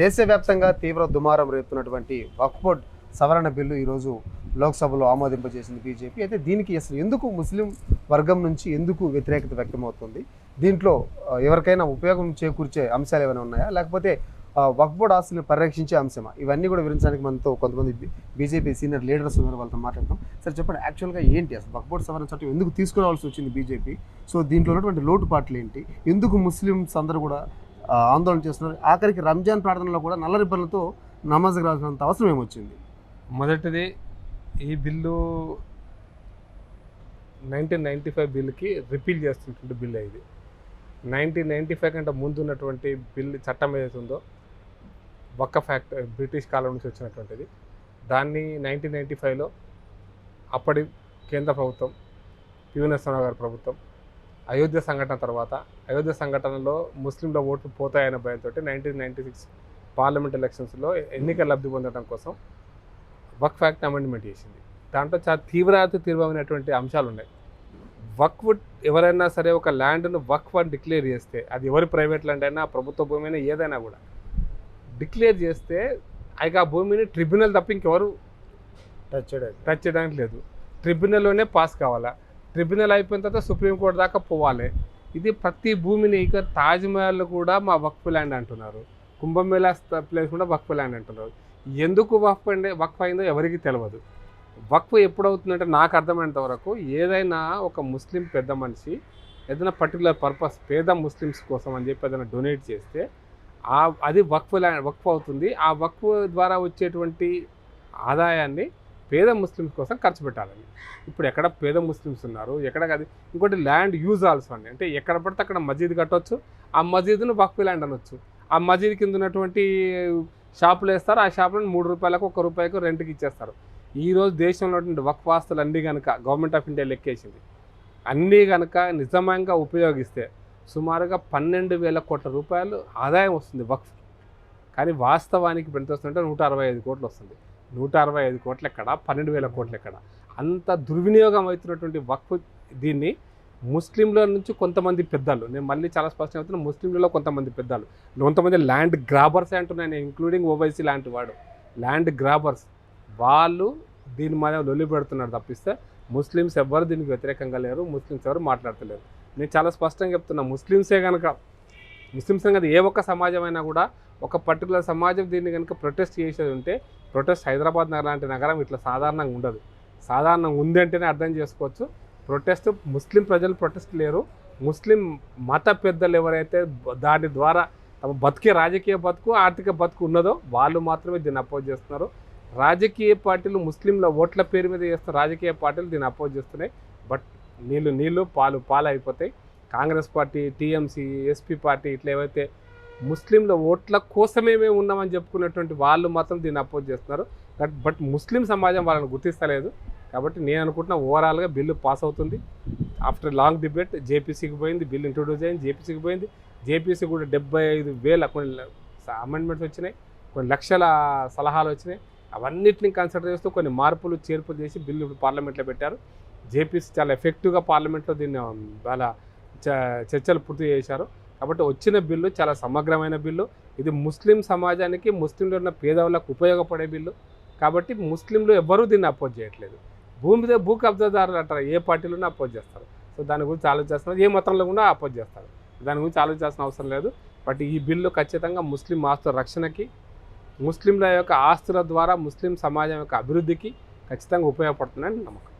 దేశవ్యాప్తంగా తీవ్ర దుమారం రేపుతున్నటువంటి వక్ఫ్ బోర్డ్ సవరణ బిల్లు ఈరోజు లోక్సభలో ఆమోదింపజేసింది బీజేపీ. అయితే దీనికి అసలు ఎందుకు ముస్లిం వర్గం నుంచి ఎందుకు వ్యతిరేకత వ్యక్తమవుతుంది? దీంట్లో ఎవరికైనా ఉపయోగం చేకూర్చే అంశాలు ఏమైనా ఉన్నాయా? లేకపోతే ఆ, వక్ఫ్ బోర్డ్ ఆస్తులను పరిరక్షించే అంశమా? ఇవన్నీ కూడా వివరించడానికి మనతో కొంతమంది బీజేపీ సీనియర్ లీడర్స్ ఉన్నారు వాళ్ళతో మాట్లాడతాం సార్ చెప్పండి యాక్చువల్గా ఏంటి అసలు వక్ఫ్ బోర్డ్ సవరణ చట్టం? ఎందుకు తీసుకురావాల్సి వచ్చింది బీజేపీ? సో దీంట్లో ఉన్నటువంటి లోటుపాట్లు ఏంటి? ఎందుకు ముస్లిమ్స్ అందరూ కూడా ఆందోళన చేస్తున్నారు. ఆఖరికి రంజాన్ ప్రార్థనలో కూడా నల్ల రిబ్బన్లతో నమాజ్కి రాసినంత అవసరం ఏమొచ్చింది? మొదటిది ఈ బిల్లు నైన్టీన్ నైంటీ ఫైవ్ బిల్కి రిపీల్ చేస్తున్నటువంటి బిల్లు ఇది. నైన్టీన్ నైంటీ ఫైవ్ కంటే ముందు ఉన్నటువంటి బిల్ చట్టం ఏదైతే ఉందో ఒక్క ఫ్యాక్ట్ బ్రిటిష్ కాలం నుంచి వచ్చినటువంటిది. దాన్ని నైన్టీన్ నైంటీ ఫైవ్లో అప్పటి కేంద్ర ప్రభుత్వం పివి నరసింహరావు గారి ప్రభుత్వం అయోధ్య సంఘటన తర్వాత అయోధ్య సంఘటనలో ముస్లింల ఓట్లు పోతాయనే భయంతో నైన్టీన్ నైంటీ సిక్స్ పార్లమెంట్ ఎలక్షన్స్లో ఎన్నికల లబ్ధి పొందడం కోసం వక్ ఫ్యాక్ట్ అమెండ్మెంట్ చేసింది. దాంట్లో చాలా తీవ్రాతి తీవ్రమైనటువంటి అంశాలు ఉన్నాయి వక్ఫ్ ఎవరైనా సరే ఒక ల్యాండ్ను వక్ఫ్ అని డిక్లేర్ చేస్తే అది ఎవరి ప్రైవేట్ ల్యాండ్ అయినా ప్రభుత్వ భూమి అయినా ఏదైనా కూడా డిక్లేర్ చేస్తే ఇక ఆ భూమిని ట్రిబ్యునల్ తప్ప ఇంకెవరు టచ్ టచ్ చేయడానికి లేదు. ట్రిబ్యునల్లోనే పాస్ కావాలా? ట్రిబ్యునల్ అయిపోయిన తర్వాత సుప్రీంకోర్టు దాకా పోవాలి. ఇది ప్రతి భూమిని ఇక తాజ్మహల్ కూడా మా వక్ఫ్ ల్యాండ్ అంటున్నారు. కుంభమేళా ప్లేస్ కూడా వక్ఫ్ ల్యాండ్ అంటున్నారు. ఎందుకు వక్ఫ్ అంటే వక్ఫ్ అయిందో ఎవరికి తెలియదు వక్ఫ్ ఎప్పుడవుతుందంటే నాకు అర్థమైనంత వరకు ఏదైనా ఒక ముస్లిం పెద్ద మనిషి ఏదైనా పర్టికులర్ పర్పస్ పేద ముస్లిమ్స్ కోసం అని చెప్పి ఏదైనా డొనేట్ చేస్తే ఆ అది వక్ఫ్ ల్యాండ్ వక్ఫ్ అవుతుంది. ఆ వక్ఫ్ ద్వారా వచ్చేటువంటి ఆదాయాన్ని పేద ముస్లిమ్స్ కోసం ఖర్చు పెట్టాలని ఇప్పుడు ఎక్కడ పేద ముస్లిమ్స్ ఉన్నారు ఎక్కడ కాదు ఇంకోటి ల్యాండ్ యూజ్ ఆల్సో అండి. అంటే ఎక్కడ పడితే అక్కడ మసీద్ కట్టవచ్చు ఆ మసీదును వక్ఫ్ ల్యాండ్ అనొచ్చు. ఆ మసీద్ కింద ఉన్నటువంటి షాపులు వేస్తారు ఆ షాపులను మూడు రూపాయలకు ఒక రూపాయకు రెంట్కి ఇచ్చేస్తారు. ఈరోజు దేశంలో ఉన్నటువంటి వక్ఫ్ అన్నీ కనుక గవర్నమెంట్ ఆఫ్ ఇండియా లెక్కేసింది. అన్నీ కనుక నిజమంగా ఉపయోగిస్తే సుమారుగా పన్నెండు వేల కోట్ల రూపాయలు ఆదాయం వస్తుంది వక్ఫ్ కానీ వాస్తవానికి ఇప్పుడు ఎంత వస్తుందంటే నూట అరవై ఐదు కోట్లు వస్తుంది. నూట అరవై ఐదు కోట్లు ఎక్కడ పన్నెండు వేల కోట్లు ఎక్కడ అంత దుర్వినియోగం అవుతున్నటువంటి వక్ఫ్ దీన్ని ముస్లింల నుంచి కొంతమంది పెద్దలు నేను మళ్ళీ చాలా స్పష్టంగా చెప్తున్నా ముస్లింలలో కొంతమంది పెద్దలు కొంతమంది ల్యాండ్ గ్రాబర్స్ అంటున్నాను నేను ఇంక్లూడింగ్ ఓవైసీ లాంటి వాడు. ల్యాండ్ గ్రాబర్స్ వాళ్ళు దీని మీద లొల్లి పెడుతున్నారు తప్పిస్తే ముస్లిమ్స్ ఎవ్వరు దీనికి వ్యతిరేకంగా లేరు ముస్లిమ్స్ ఎవరు మాట్లాడతలేరు. నేను చాలా స్పష్టంగా చెప్తున్నా ముస్లిమ్సే కనుక ముస్లిం కదా ఏ ఒక్క సమాజం అయినా కూడా ఒక పర్టికులర్ సమాజం దీన్ని కనుక ప్రొటెస్ట్ చేసేది ఉంటే ప్రొటెస్ట్ హైదరాబాద్ నగరం లాంటి నగరం ఇట్లా సాధారణంగా ఉండదు. సాధారణంగా ఉంది అంటేనే అర్థం చేసుకోవచ్చు. ప్రొటెస్ట్ ముస్లిం ప్రజలు ప్రొటెస్ట్ లేరు. ముస్లిం మత పెద్దలు ఎవరైతే దాని ద్వారా తమ బతికే రాజకీయ బతుకు ఆర్థిక బతుకు ఉన్నదో వాళ్ళు మాత్రమే దీన్ని అపోజ్ చేస్తున్నారు. రాజకీయ పార్టీలు ముస్లింల ఓట్ల పేరు మీద చేస్తున్న రాజకీయ పార్టీలు దీన్ని అపోజ్ చేస్తున్నాయి. బట్ నీళ్ళు నీళ్ళు పాలు పాలు అయిపోతాయి. Congress party TMC SP party ఇట్లా ఏవైతే ముస్లింల ఓట్ల కోసమే మేము ఉన్నామని చెప్పుకున్నటువంటి వాళ్ళు మాత్రం దీన్ని అపోజ్ చేస్తున్నారు. బట్ బట్ ముస్లిం సమాజం వాళ్ళని గుర్తిస్తలేదు. కాబట్టి నేను అనుకుంటున్నా ఓవరాల్గా బిల్లు పాస్ అవుతుంది. ఆఫ్టర్ లాంగ్ డిబేట్ జేపీసీకి పోయింది బిల్ ఇంట్రొడ్యూస్ అయింది జేపీసీకి పోయింది. జేపీసీ కూడా డెబ్బై ఐదు వేల కొన్ని అమెండ్మెంట్స్ వచ్చినాయి కొన్ని లక్షల సలహాలు వచ్చినాయి. అవన్నిటిని కన్సిడర్ చేస్తూ కొన్ని మార్పులు చేర్పులు చేసి బిల్లు ఇప్పుడు పార్లమెంట్లో పెట్టారు. జేపీసీ చాలా ఎఫెక్టివ్గా పార్లమెంట్లో దీన్ని చాలా చర్చలు పూర్తి చేశారు. కాబట్టి వచ్చిన బిల్లు చాలా సమగ్రమైన బిల్లు. ఇది ముస్లిం సమాజానికి ముస్లింలు ఉన్న పేదవాళ్ళకు ఉపయోగపడే బిల్లు. కాబట్టి ముస్లింలు ఎవ్వరూ దీన్ని అపోజ్ చేయట్లేదు. భూమి మీద భూ కబ్జాదారులు అంటారు. ఏ పార్టీలోనే అపోజ్ చేస్తారు. సో దాని గురించి ఆలోచిస్తున్నారు. ఏ మతంలో కూడా అపోజ్ చేస్తారు. దాని గురించి ఆలోచించాల్సిన అవసరం లేదు. బట్ ఈ బిల్లు ఖచ్చితంగా ముస్లిం ఆస్తుల రక్షణకి ముస్లింల యొక్క ఆస్తుల ద్వారా ముస్లిం సమాజం యొక్క అభివృద్ధికి ఖచ్చితంగా ఉపయోగపడుతుందని నమ్మకం.